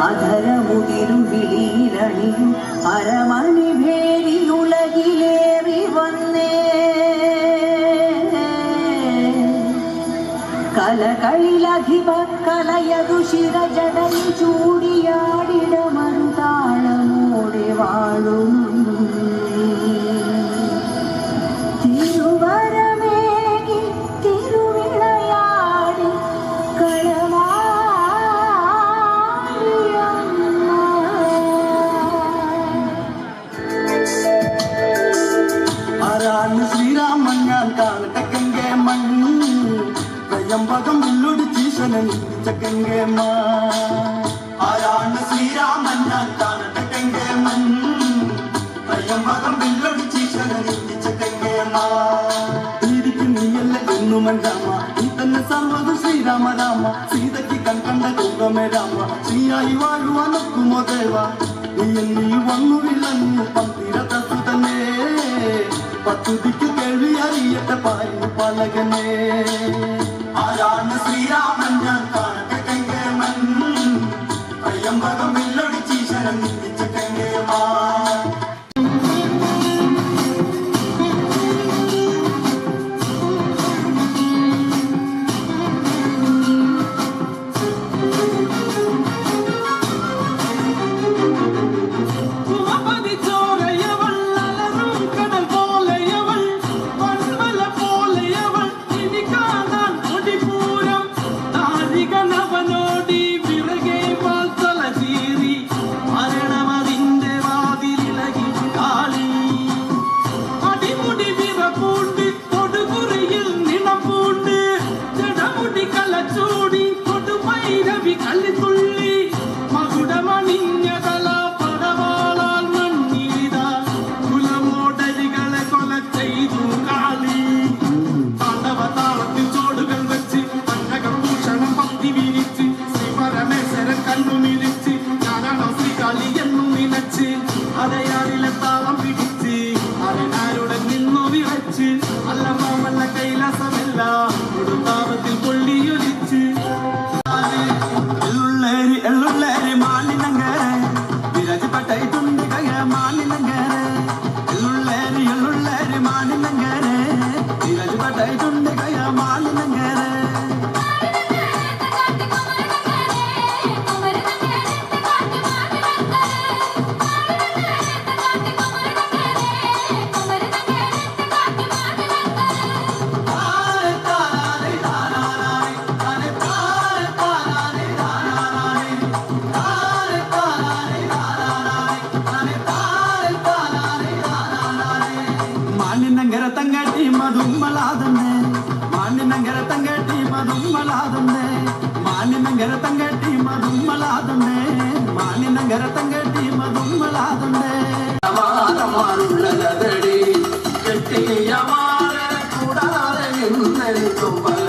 അധരമുതിരും വിളിയിലണിയും അരമണി ഭേരിയുലകിലേറി വന്നേ കലകളിലധിപ കലയതു ശിരജടയിൽ ചൂടിയാടിടമറുതാളമോടെ ത്രയംബകം വില്ലൊടിച്ചീശനൻ ചക്കങ്കേമ്മ ആരാണ് ശ്രീരാമൻ? ത്രയംബകം വില്ലൊടിച്ചീശനൻ ചക്കങ്കേമ. ഇരിക്കും വന്നു പത്തുതിക്ക് കേൾവി അറിയട്ടെ പായു പലകനെ. ആരാണ് ശ്രീരാമൻ ഞാൻ കാണട്ടെ the moon. தங்கட்டி மதும்மலாதன்னே மாநிலங்கிற தங்கட்டி மதும்மலாதன்னே மாநிலங்கிற தங்கட்டி மதும்மலாதன்னே உள்ளதடி கெட்டியமான கூடாத நினைக்கும்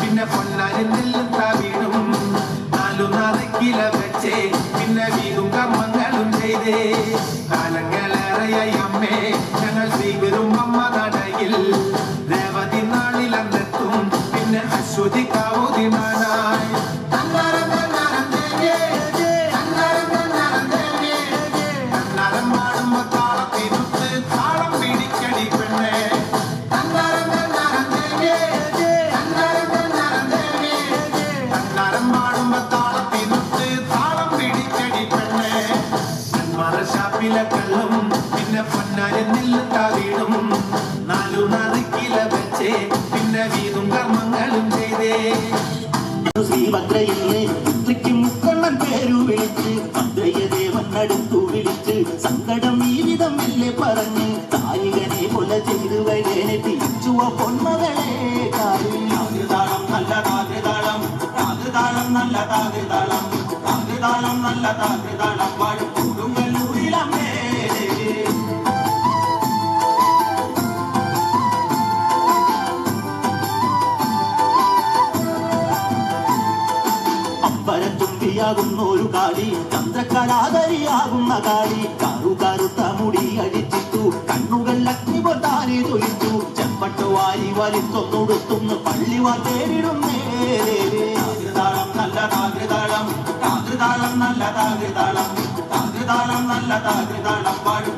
പിന്നെ പള്ളരിലില്ല വില വെള്ളം പിന്നെ പൊന്നാരെന്നില്ല താവീടും. നാലു നറുക്കില വെച്ചേ പിന്നെ വീതും കർമ്മങ്ങളും ചെയ്തേ. ശ്രീഭദ്രയില്ലേ പുത്രിക്കും മുക്കണ്ണൻ പേരു വിളിച്ച് മന്ത്രയദേവൻ അടുത്തു വിളിച്ച് സങ്കടം ജീവിതമില്ലേ പറഞ്ഞ് താരികനെ കൊല ചെയ്തു വരേനെ തിരിച്ചുവ പൊന്മകളെ താതൃതാളം നല്ല താതൃതാളം താതൃതാളം നല്ല താതൃതാളം താതൃതാളം കാളിയാകുന്ന ഒരു കാളി ചന്ദ്രകലാധരിയാകുന്ന കാളി കാറു കറുത്ത മുടി അഴിച്ചിട്ടു കണ്ണുകൾ അഗ്നി പൊട്ടാനെ തൊഴിച്ചു ചെമ്പട്ട് വാരി വലിച്ചൊന്നൊടുത്തുന്നു പള്ളി വാട്ടേരിടുന്നേ താകൃതാളം നല്ല താകൃതാളം താകൃതാളം നല്ല താകൃതാളം താകൃതാളം നല്ല താകൃതാളം പാടും